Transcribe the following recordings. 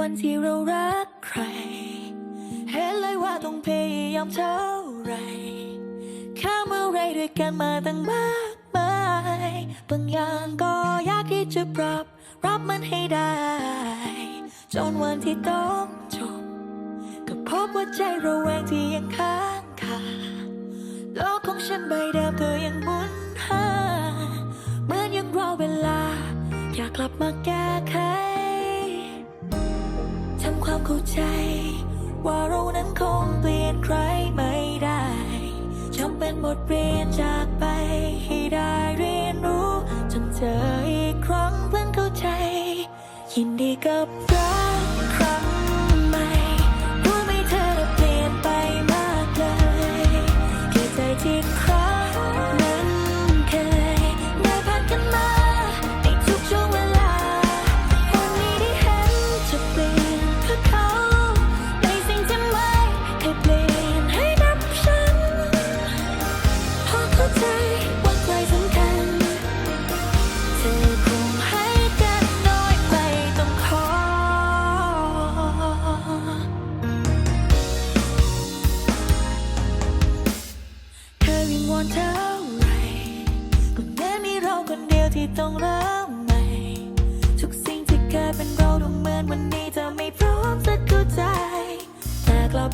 วันที่เรารักใคร เห็นเลยว่าต้องพยายามเท่าไรข้ามอะไรด้วยกันมาตั้งมากมายบางอย่างก็ยากที่จะปรับ รับมันให้ได้ จนวันที่ต้องจบ ก็พบว่าใจเราแวงที่ยังค้างคาโลกของฉันใบเดิมก็ยัง ว่าเรานั้นคงเปลี่ยนใครไม่ได้จำเป็นบทเรียนจากไปให้ได้เรียนรู้ จนเจออีกครั้งเพื่อเข้าใจ ยินดีกับ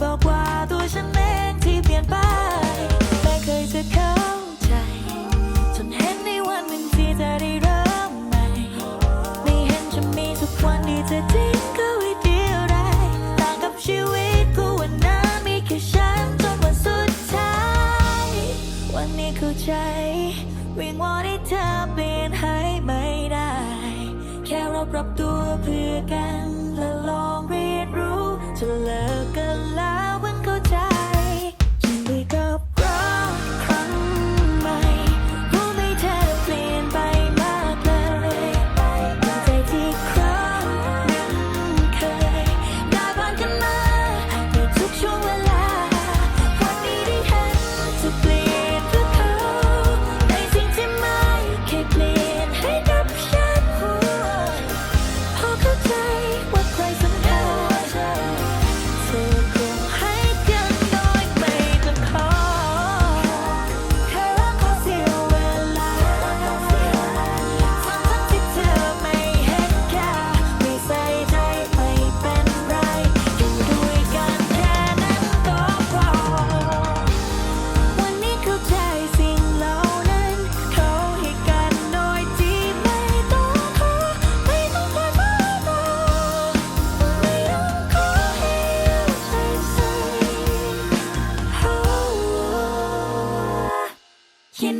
บอกว่าตัวฉันเองที่เปลี่ยนไปไม่เคยจะเข้าใจ จนเห็นในวันหนึ่งที่เธอได้เริ่มใหม่ไม่เห็นจะมีทุกวันที่เธอทิ้งเขาไว้เดียวได้ต่างกับชีวิตกูวันนั้นมีแค่ฉันจนวันสุดท้าย วันนี้เข้าใจ วิงวอนให้เธอเปลี่ยนให้ไม่ได้ แค่เราปรับตัวเพื่อกันและลองเรียนรู้จะเลิกกัน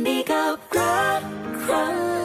ยินดี